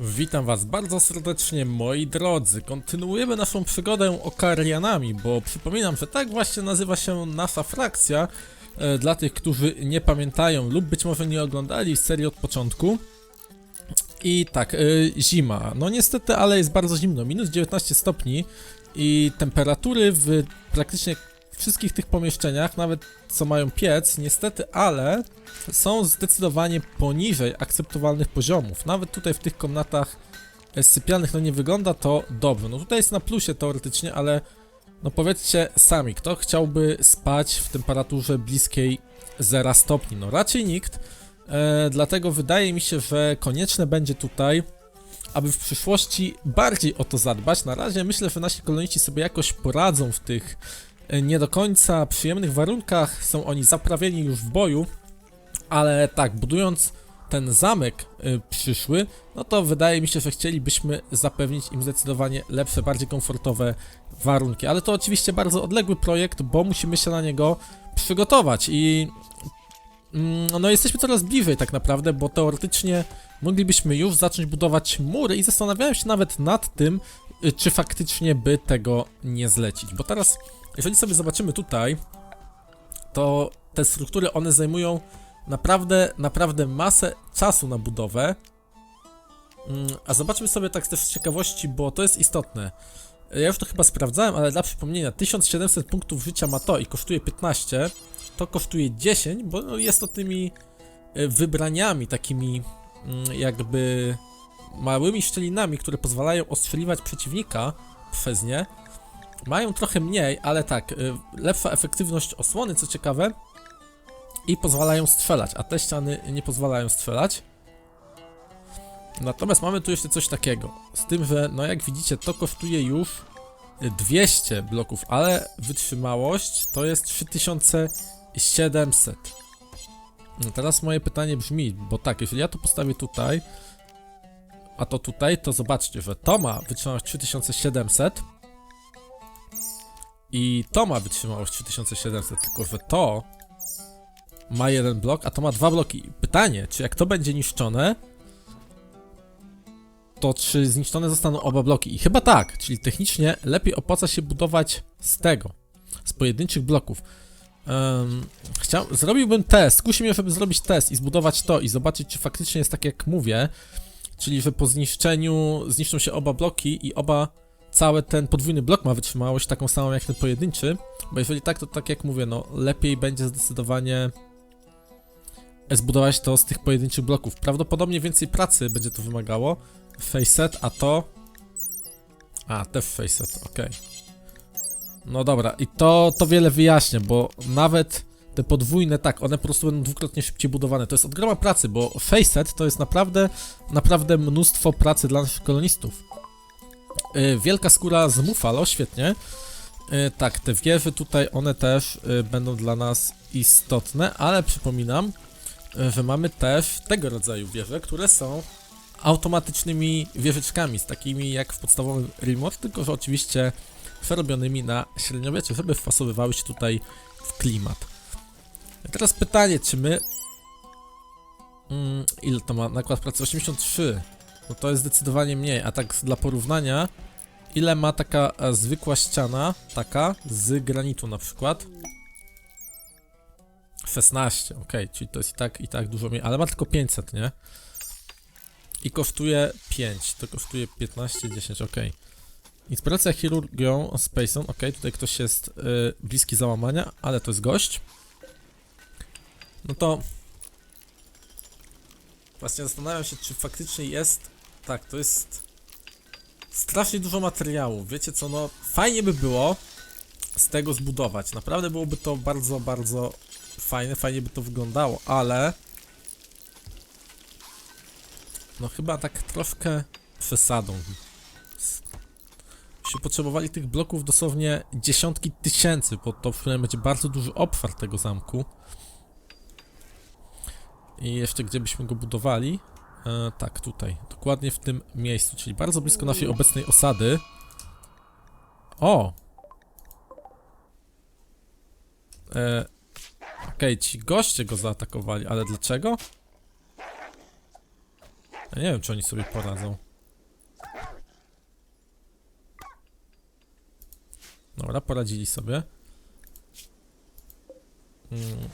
Witam was bardzo serdecznie, moi drodzy. Kontynuujemy naszą przygodę Okarianami, bo przypominam, że tak właśnie nazywa się nasza frakcja. E, dla tych, którzy nie pamiętają lub być może nie oglądali serii od początku. I tak, e, zima. No niestety, ale jest bardzo zimno. Minus 19 stopni i temperatury w praktycznie wszystkich tych pomieszczeniach, nawet co mają piec, niestety, ale są zdecydowanie poniżej akceptowalnych poziomów. Nawet tutaj w tych komnatach e, sypialnych no nie wygląda to dobrze. No tutaj jest na plusie teoretycznie, ale no powiedzcie sami, kto chciałby spać w temperaturze bliskiej 0 stopni? No raczej nikt. E, dlatego wydaje mi się, że konieczne będzie tutaj, aby w przyszłości bardziej o to zadbać. Na razie myślę, że nasi koloniści sobie jakoś poradzą w tych nie do końca przyjemnych warunkach. Są oni zaprawieni już w boju, ale tak, budując ten zamek y, przyszły, no to wydaje mi się, że chcielibyśmy zapewnić im zdecydowanie lepsze, bardziej komfortowe warunki. Ale to oczywiście bardzo odległy projekt, bo musimy się na niego przygotować i mm, no jesteśmy coraz bliżej tak naprawdę, bo teoretycznie moglibyśmy już zacząć budować mury i zastanawiałem się nawet nad tym, czy faktycznie by tego nie zlecić. Bo teraz, jeżeli sobie zobaczymy tutaj, to te struktury one zajmują naprawdę, naprawdę masę czasu na budowę. Mm, A zobaczmy sobie tak też z ciekawości, bo to jest istotne. Ja już to chyba sprawdzałem, ale dla przypomnienia, 1700 punktów życia ma to i kosztuje 15, to kosztuje 10, bo no jest to tymi e, wybraniami, takimi mm, jakby małymi szczelinami, które pozwalają ostrzeliwać przeciwnika przez nie. Mają trochę mniej, ale tak, e, lepsza efektywność osłony, co ciekawe, i pozwalają strzelać, a te ściany nie pozwalają strzelać. Natomiast mamy tu jeszcze coś takiego, z tym, że no jak widzicie to kosztuje już 200 bloków, ale wytrzymałość to jest 3700. No teraz moje pytanie brzmi, bo tak, jeżeli ja to postawię tutaj, a to tutaj, to zobaczcie, że to ma wytrzymałość 3700 i to ma wytrzymałość 3700, tylko że to ma jeden blok, a to ma dwa bloki. Pytanie, czy jak to będzie niszczone, to czy zniszczone zostaną oba bloki? I chyba tak, czyli technicznie lepiej opłaca się budować z tego, z pojedynczych bloków. Um, chciał, zrobiłbym test, kusi mnie, żeby zrobić test i zbudować to i zobaczyć, czy faktycznie jest tak jak mówię, czyli że po zniszczeniu zniszczą się oba bloki i oba, cały ten podwójny blok ma wytrzymałość taką samą jak ten pojedynczy, bo jeżeli tak, to tak jak mówię, no lepiej będzie zdecydowanie zbudować to z tych pojedynczych bloków. Prawdopodobnie więcej pracy będzie to wymagało. Facet, a to... A, te facet, ok. No dobra, i to, to wiele wyjaśnia, bo nawet te podwójne, tak, one po prostu będą dwukrotnie szybciej budowane. To jest od groma pracy, bo facet to jest naprawdę, naprawdę mnóstwo pracy dla naszych kolonistów. Yy, wielka skóra z Mufalo, świetnie. Yy, tak, te wieże tutaj, one też yy, będą dla nas istotne, ale przypominam, że mamy też tego rodzaju wieże, które są automatycznymi wieżyczkami, z takimi jak w podstawowym remote, tylko że oczywiście przerobionymi na średniowiecie, żeby wpasowywały się tutaj w klimat. Teraz pytanie, czy my... Mm, ile to ma nakład pracy? 83. No to jest zdecydowanie mniej, a tak dla porównania, ile ma taka e, zwykła ściana, taka, z granitu na przykład? 16, ok, czyli to jest i tak, i tak dużo mniej, ale ma tylko 500, nie? I kosztuje 5, to kosztuje 15, 10, ok. Inspiracja chirurgią Spaceon, ok, tutaj ktoś jest y, bliski załamania, ale to jest gość. No to... Właśnie zastanawiam się, czy faktycznie jest... Tak, to jest... Strasznie dużo materiału, wiecie co, no fajnie by było z tego zbudować, naprawdę byłoby to bardzo, bardzo fajne, fajnie by to wyglądało, ale no chyba tak troszkę przesadą. Się potrzebowali tych bloków dosłownie dziesiątki tysięcy, bo to przynajmniej będzie bardzo duży obszar tego zamku. I jeszcze gdzie byśmy go budowali? E, tak, tutaj, dokładnie w tym miejscu, czyli bardzo blisko naszej obecnej osady. O! E, Okej, ci goście go zaatakowali, ale dlaczego? Ja nie wiem, czy oni sobie poradzą. Dobra, poradzili sobie. Mm.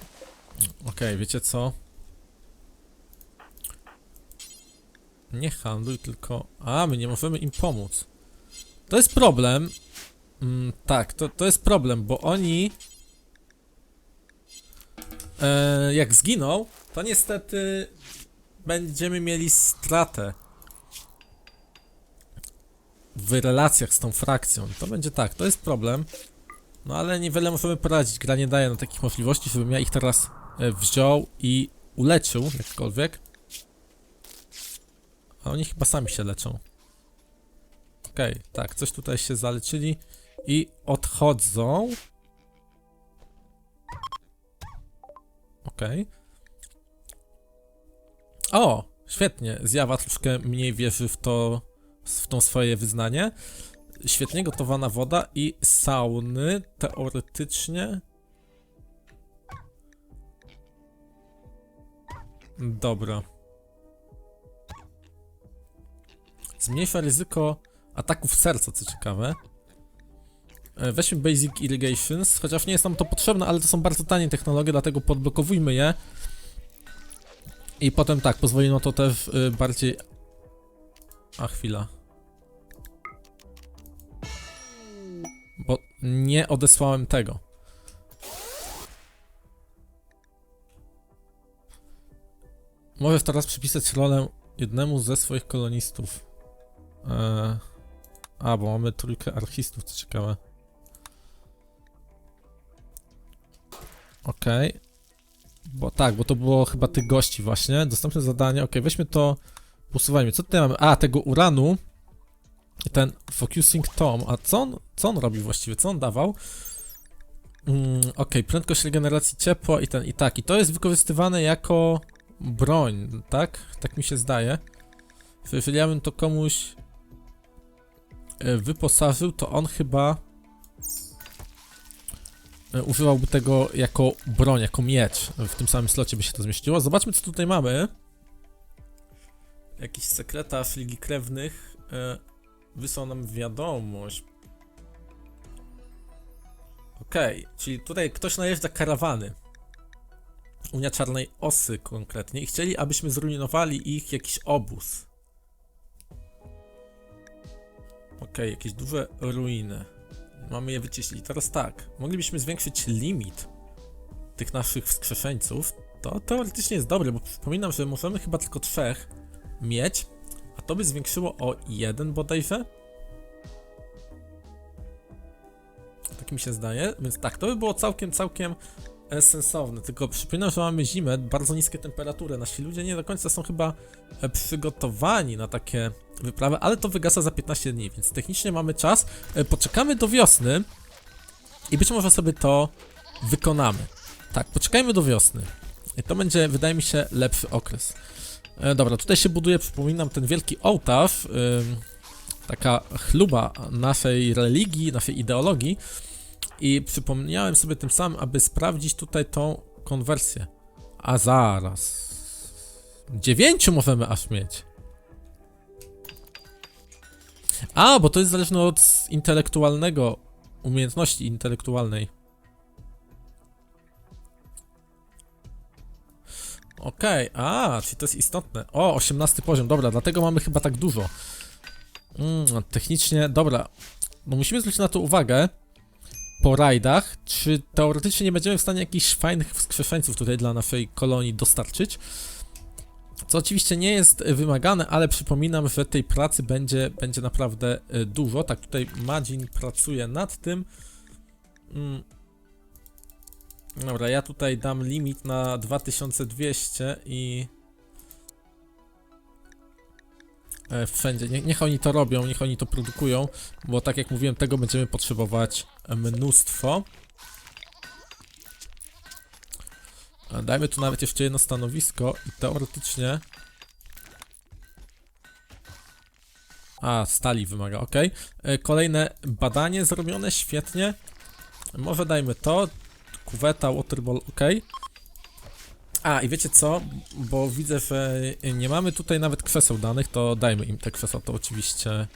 Okej, wiecie co? Nie handluj, tylko... A, my nie możemy im pomóc. To jest problem. Mm, tak, to, to jest problem, bo oni... E, jak zginą, to niestety będziemy mieli stratę w relacjach z tą frakcją. To będzie tak, to jest problem. No ale niewiele możemy poradzić. Gra nie daje nam takich możliwości, żebym ja ich teraz e, wziął i uleczył jakkolwiek. A oni chyba sami się leczą. Okej, tak, coś tutaj się zaleczyli i odchodzą. Okej. O, świetnie. Zjawa troszkę mniej wierzy w to, w tą swoje wyznanie. Świetnie gotowana woda i sauny teoretycznie. Dobra. Zmniejsza ryzyko ataków serca, co ciekawe. E, Weźmy Basic Irrigations, chociaż nie jest nam to potrzebne, ale to są bardzo tanie technologie, dlatego podblokowujmy je. I potem tak, pozwoli na to też y, bardziej... A chwila. Bo nie odesłałem tego. Możesz teraz przypisać rolę jednemu ze swoich kolonistów. Eee, a, bo mamy trójkę archistów, co ciekawe. Okej. Bo tak, bo to było chyba tych gości właśnie. Dostępne zadanie. Okej, weźmy to. Usuwajmy. Co tutaj mamy? A, tego uranu. Ten Focusing Tom. A co on, co on robi właściwie? Co on dawał? Mm, Okej, prędkość regeneracji ciepła i ten, i tak. I to jest wykorzystywane jako broń, tak? Tak mi się zdaje. Bym to komuś e, wyposażył, to on chyba e, używałby tego jako broń, jako miecz. W tym samym slocie by się to zmieściło. Zobaczmy, co tutaj mamy. Jakiś sekretarz Ligi Krewnych e, wysłał nam wiadomość. Okej, czyli tutaj ktoś najeżdża karawany. Unia Czarnej Osy konkretnie i chcieli, abyśmy zrujnowali ich jakiś obóz. Okej, jakieś duże ruiny. Mamy je wyczyścić. Teraz tak, moglibyśmy zwiększyć limit tych naszych wskrzeszeńców. To teoretycznie jest dobre, bo przypominam, że możemy chyba tylko trzech mieć, a to by zwiększyło o jeden bodajże. Tak mi się zdaje, więc tak, to by było całkiem, całkiem sensowne. Tylko przypominam, że mamy zimę, bardzo niskie temperatury. Nasi ludzie nie do końca są chyba e, przygotowani na takie wyprawy, ale to wygasa za 15 dni, więc technicznie mamy czas. E, Poczekamy do wiosny i być może sobie to wykonamy. Tak, poczekajmy do wiosny. To będzie, wydaje mi się, lepszy okres. E, dobra, tutaj się buduje, przypominam, ten wielki ołtarz. taka chluba naszej religii, naszej ideologii. I przypomniałem sobie tym samym, aby sprawdzić tutaj tą konwersję. A zaraz. Dziewięciu możemy aż mieć. A, bo to jest zależne od intelektualnego, umiejętności intelektualnej. Okej, a, czyli to jest istotne. O, 18 poziom, dobra, dlatego mamy chyba tak dużo. Mm, technicznie, dobra. No musimy zwrócić na to uwagę po rajdach, czy teoretycznie nie będziemy w stanie jakichś fajnych wskrzeszeńców tutaj dla naszej kolonii dostarczyć. Co oczywiście nie jest wymagane, ale przypominam, że tej pracy będzie, będzie naprawdę y, dużo. Tak, tutaj Madzin pracuje nad tym. Mm. Dobra, ja tutaj dam limit na 2200 i... E, Wszędzie, Nie, niech oni to robią, niech oni to produkują, bo tak jak mówiłem, tego będziemy potrzebować e, mnóstwo. Dajmy tu nawet jeszcze jedno stanowisko i teoretycznie... A, stali wymaga, ok. Kolejne badanie zrobione, świetnie. Może dajmy to. Kuweta, waterball, ok. A, i wiecie co? Bo widzę, że nie mamy tutaj nawet krzeseł danych, to dajmy im te krzeseł, to oczywiście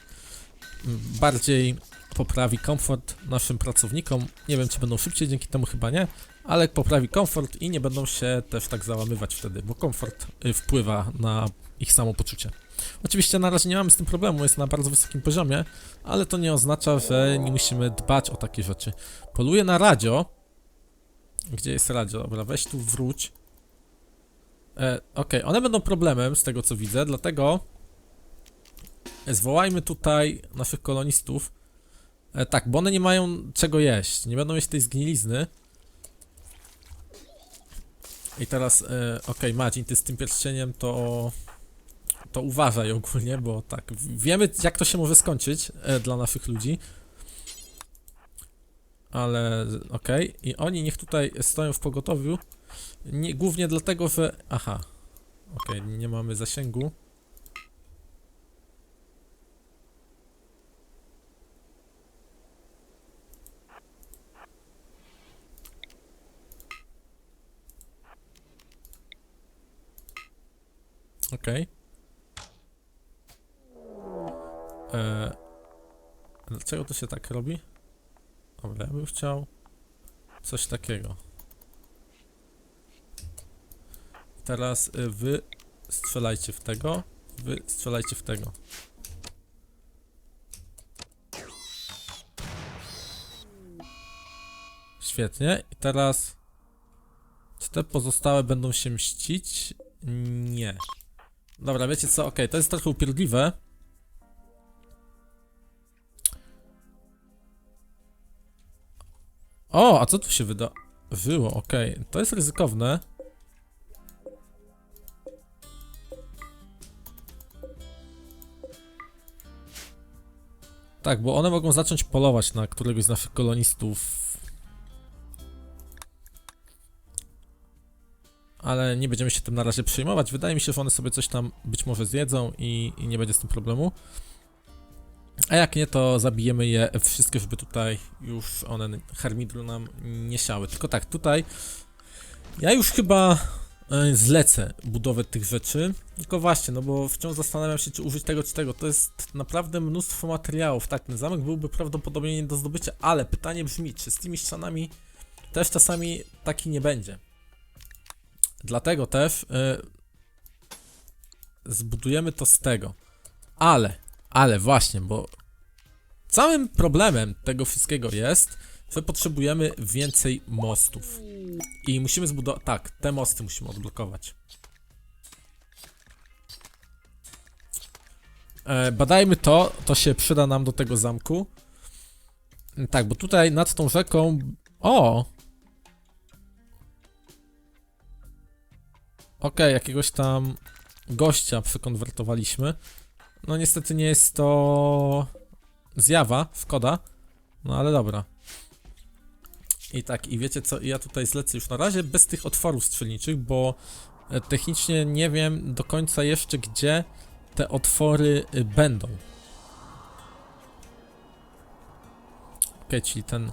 bardziej poprawi komfort naszym pracownikom. Nie wiem, czy będą szybciej, dzięki temu chyba nie, ale poprawi komfort i nie będą się też tak załamywać wtedy, bo komfort y, wpływa na ich samopoczucie. Oczywiście na razie nie mamy z tym problemu, jest na bardzo wysokim poziomie, ale to nie oznacza, że nie musimy dbać o takie rzeczy. Poluję na radio. Gdzie jest radio? Dobra, weź tu wróć. E, Okej, one będą problemem z tego co widzę, dlatego zwołajmy tutaj naszych kolonistów. E, tak, bo one nie mają czego jeść, nie będą jeść tej zgnilizny. I teraz, e, okej, Madzin, ty z tym pierścieniem to to uważaj ogólnie, bo tak, wiemy jak to się może skończyć e, dla naszych ludzi. Ale okej, i oni niech tutaj stoją w pogotowiu. Nie, głównie dlatego, że. Aha. Okej, nie mamy zasięgu. Okej. Eee, dlaczego to się tak robi? Dobra, ja bym chciał coś takiego. Teraz y, wy strzelajcie w tego, wy strzelajcie w tego. Świetnie. I teraz czy te pozostałe będą się mścić? Nie. Dobra, wiecie co? Okej, to jest trochę upierdliwe. O, a co tu się wyda... Wyło, okej. To jest ryzykowne. Tak, bo one mogą zacząć polować na któregoś z naszych kolonistów. Ale nie będziemy się tym na razie przejmować. Wydaje mi się, że one sobie coś tam być może zjedzą i, i nie będzie z tym problemu. A jak nie, to zabijemy je wszystkie, żeby tutaj już one harmidru nam nie siały. Tylko tak, tutaj ja już chyba e, zlecę budowę tych rzeczy. Tylko właśnie, no bo wciąż zastanawiam się, czy użyć tego czy tego. To jest naprawdę mnóstwo materiałów. Tak, ten zamek byłby prawdopodobnie nie do zdobycia, ale pytanie brzmi, czy z tymi ścianami też czasami taki nie będzie. Dlatego też e, zbudujemy to z tego. Ale, ale właśnie, bo całym problemem tego wszystkiego jest, że potrzebujemy więcej mostów. I musimy zbudować. Tak, te mosty musimy odblokować. E, badajmy to, to się przyda nam do tego zamku. Tak, bo tutaj nad tą rzeką. O! Okej, jakiegoś tam gościa przekonwertowaliśmy. No niestety nie jest to zjawa, szkoda. No ale dobra. I tak, i wiecie co, ja tutaj zlecę już na razie bez tych otworów strzelniczych, bo e, technicznie nie wiem do końca jeszcze gdzie te otwory y, będą. Okej, czyli ten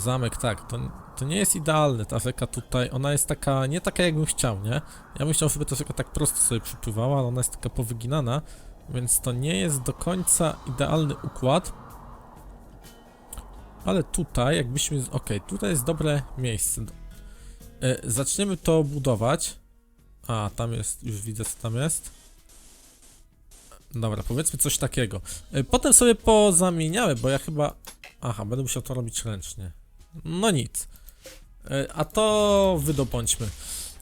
zamek, tak, to, to nie jest idealne, ta rzeka tutaj, ona jest taka, nie taka jakbym chciał, nie? Ja bym chciał, żeby ta rzeka tak prosto sobie przypływała, ale ona jest taka powyginana, więc to nie jest do końca idealny układ. Ale tutaj, jakbyśmy. Okej, tutaj jest dobre miejsce. E, zaczniemy to budować. A, tam jest, już widzę, co tam jest. Dobra, powiedzmy coś takiego. E, potem sobie pozamieniamy, bo ja chyba. Aha, będę musiał to robić ręcznie. No nic. E, a to wydobądźmy.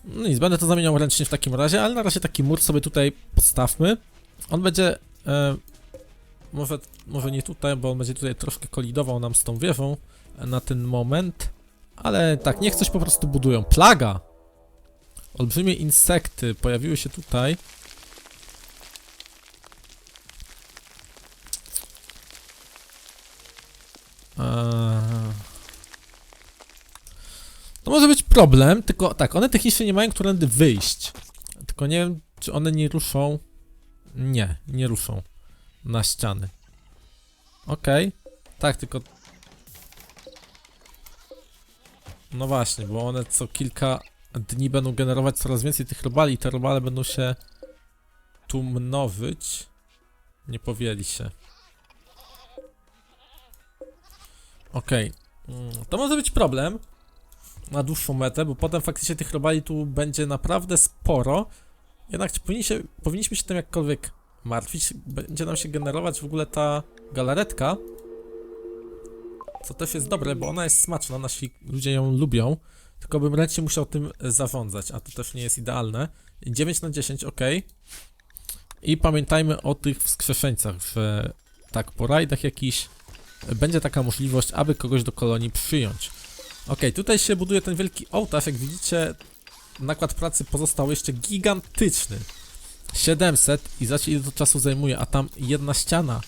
No nic, będę to zamieniał ręcznie w takim razie, ale na razie taki mur sobie tutaj postawmy. On będzie. E, może, może nie tutaj, bo on będzie tutaj troszkę kolidował nam z tą wieżą na ten moment. Ale tak, niech coś po prostu budują. Plaga! Olbrzymie insekty pojawiły się tutaj. Eee... To może być problem, tylko tak, one technicznie nie mają którędy wyjść. Tylko nie wiem, czy one nie ruszą. Nie, nie ruszą na ściany. Okej. Tak, tylko. No właśnie, bo one co kilka dni będą generować coraz więcej tych robali i te robale będą się tu mnożyć. Nie powieli się. Okej. Mm, To może być problem na dłuższą metę, bo potem faktycznie tych robali tu będzie naprawdę sporo. Jednak powinni się, powinniśmy się tym jakkolwiek martwić? Będzie nam się generować w ogóle ta galaretka. Co też jest dobre, bo ona jest smaczna, nasi ludzie ją lubią. Tylko bym raczej musiał tym zarządzać, a to też nie jest idealne. 9 na 10, ok. I pamiętajmy o tych wskrzeszeńcach, że tak, po rajdach jakiś będzie taka możliwość, aby kogoś do kolonii przyjąć. Ok, tutaj się buduje ten wielki ołtarz, jak widzicie nakład pracy pozostał jeszcze gigantyczny. 700 i zobaczcie ile to czasu zajmuje, a tam jedna ściana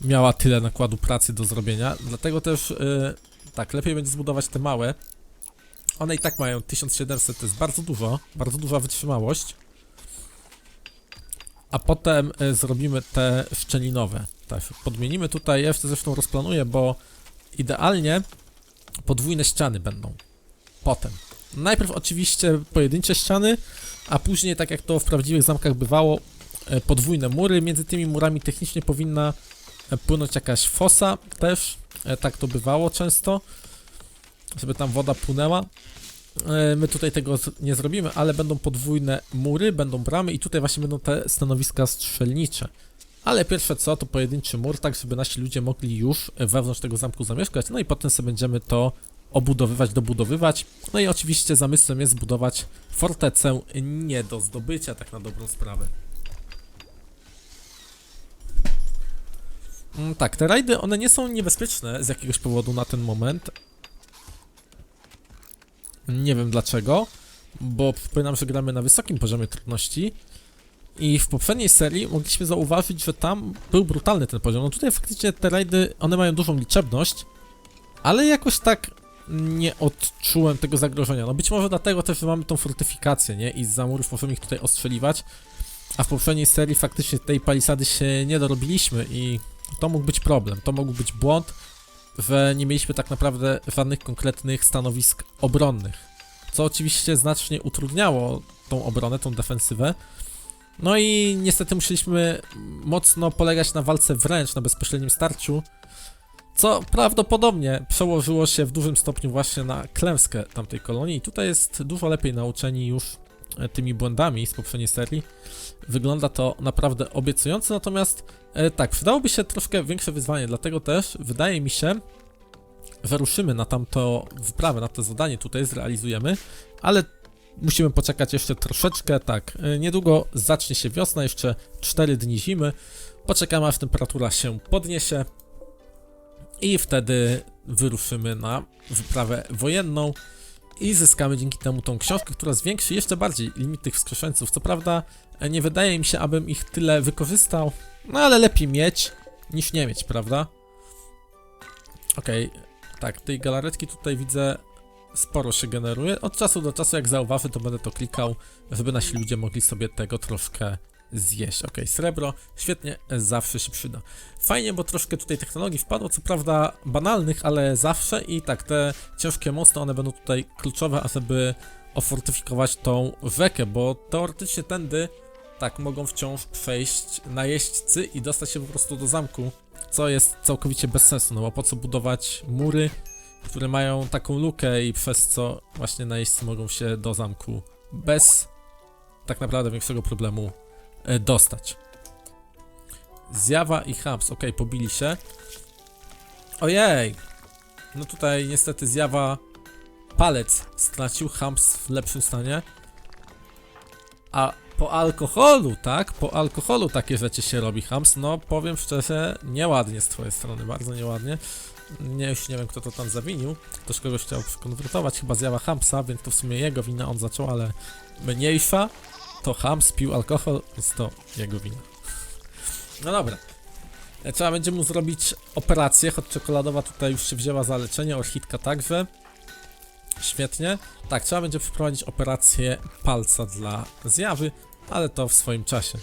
miała tyle nakładu pracy do zrobienia, dlatego też yy, tak, lepiej będzie zbudować te małe. One i tak mają 1700, to jest bardzo dużo, bardzo duża wytrzymałość. A potem y, zrobimy te szczelinowe. Tak, podmienimy tutaj, ja jeszcze zresztą rozplanuję, bo idealnie podwójne ściany będą. Potem. Najpierw oczywiście pojedyncze ściany, a później, tak jak to w prawdziwych zamkach bywało, e, podwójne mury. Między tymi murami technicznie powinna e, płynąć jakaś fosa też. E, Tak to bywało często, żeby tam woda płynęła. My tutaj tego nie zrobimy, ale będą podwójne mury, będą bramy i tutaj właśnie będą te stanowiska strzelnicze. Ale pierwsze co, to pojedynczy mur, tak żeby nasi ludzie mogli już wewnątrz tego zamku zamieszkać, no i potem sobie będziemy to obudowywać, dobudowywać. No i oczywiście zamysłem jest zbudować fortecę nie do zdobycia, tak na dobrą sprawę. Mm, tak, te rajdy, one nie są niebezpieczne z jakiegoś powodu na ten moment. Nie wiem dlaczego, bo przypominam, że gramy na wysokim poziomie trudności. I w poprzedniej serii mogliśmy zauważyć, że tam był brutalny ten poziom. No tutaj faktycznie te rajdy, one mają dużą liczebność, ale jakoś tak nie odczułem tego zagrożenia. No być może dlatego też, że mamy tą fortyfikację, nie? I z zamurów możemy ich tutaj ostrzeliwać. A w poprzedniej serii faktycznie tej palisady się nie dorobiliśmy i to mógł być problem. To mógł być błąd, że nie mieliśmy tak naprawdę żadnych konkretnych stanowisk obronnych. Co oczywiście znacznie utrudniało tą obronę, tą defensywę. No i niestety musieliśmy mocno polegać na walce wręcz, na bezpośrednim starciu, co prawdopodobnie przełożyło się w dużym stopniu właśnie na klęskę tamtej kolonii. I tutaj jest dużo lepiej nauczeni już e, tymi błędami z poprzedniej serii. Wygląda to naprawdę obiecująco, natomiast e, tak, przydałoby się troszkę większe wyzwanie, dlatego też wydaje mi się, że ruszymy na tamto wyprawę, na to zadanie tutaj zrealizujemy, ale musimy poczekać jeszcze troszeczkę, tak, e, niedługo zacznie się wiosna, jeszcze 4 dni zimy, poczekamy aż temperatura się podniesie, i wtedy wyruszymy na wyprawę wojenną i zyskamy dzięki temu tą książkę, która zwiększy jeszcze bardziej limit tych wskrzeszeńców. Co prawda e, nie wydaje mi się, abym ich tyle wykorzystał, no ale lepiej mieć niż nie mieć, prawda? Okej, tak, tej galaretki tutaj widzę sporo się generuje. Od czasu do czasu jak zauważę, to będę to klikał, żeby nasi ludzie mogli sobie tego troszkę zjeść. Ok, srebro, świetnie, zawsze się przyda. Fajnie, bo troszkę tutaj technologii wpadło, co prawda banalnych, ale zawsze i tak, te ciężkie mosty, one będą tutaj kluczowe, ażeby ofortyfikować tą rzekę, bo teoretycznie tędy tak mogą wciąż przejść najeźdźcy i dostać się po prostu do zamku, co jest całkowicie bez sensu, no bo po co budować mury, które mają taką lukę i przez co właśnie najeźdźcy mogą się do zamku bez tak naprawdę większego problemu e, dostać. Zjawa i Hubs, ok, pobili się. Ojej! No tutaj niestety zjawa palec stracił, Hubs w lepszym stanie. A po alkoholu, tak? Po alkoholu takie rzeczy się robi, Hams. No powiem szczerze, nieładnie z twojej strony, bardzo nieładnie. Nie, już nie wiem kto to tam zawinił. Ktoś kogoś chciał przekonwertować, chyba zjawa Hamsa, więc to w sumie jego wina on zaczął, ale mniejsza to Hams pił alkohol, więc to jego wina. No dobra. E, Trzeba będzie mu zrobić operację, choć czekoladowa tutaj już się wzięła za leczenie, orchidka także. Świetnie. Tak, trzeba będzie przeprowadzić operację palca dla zjawy, ale to w swoim czasie.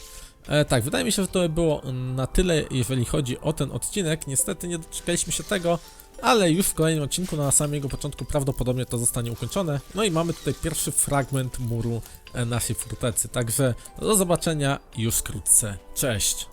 E, tak, wydaje mi się, że to by było na tyle, jeżeli chodzi o ten odcinek. Niestety nie doczekaliśmy się tego, ale już w kolejnym odcinku na samym jego początku prawdopodobnie to zostanie ukończone. No i mamy tutaj pierwszy fragment muru e, naszej fortecy, także do zobaczenia już wkrótce. Cześć!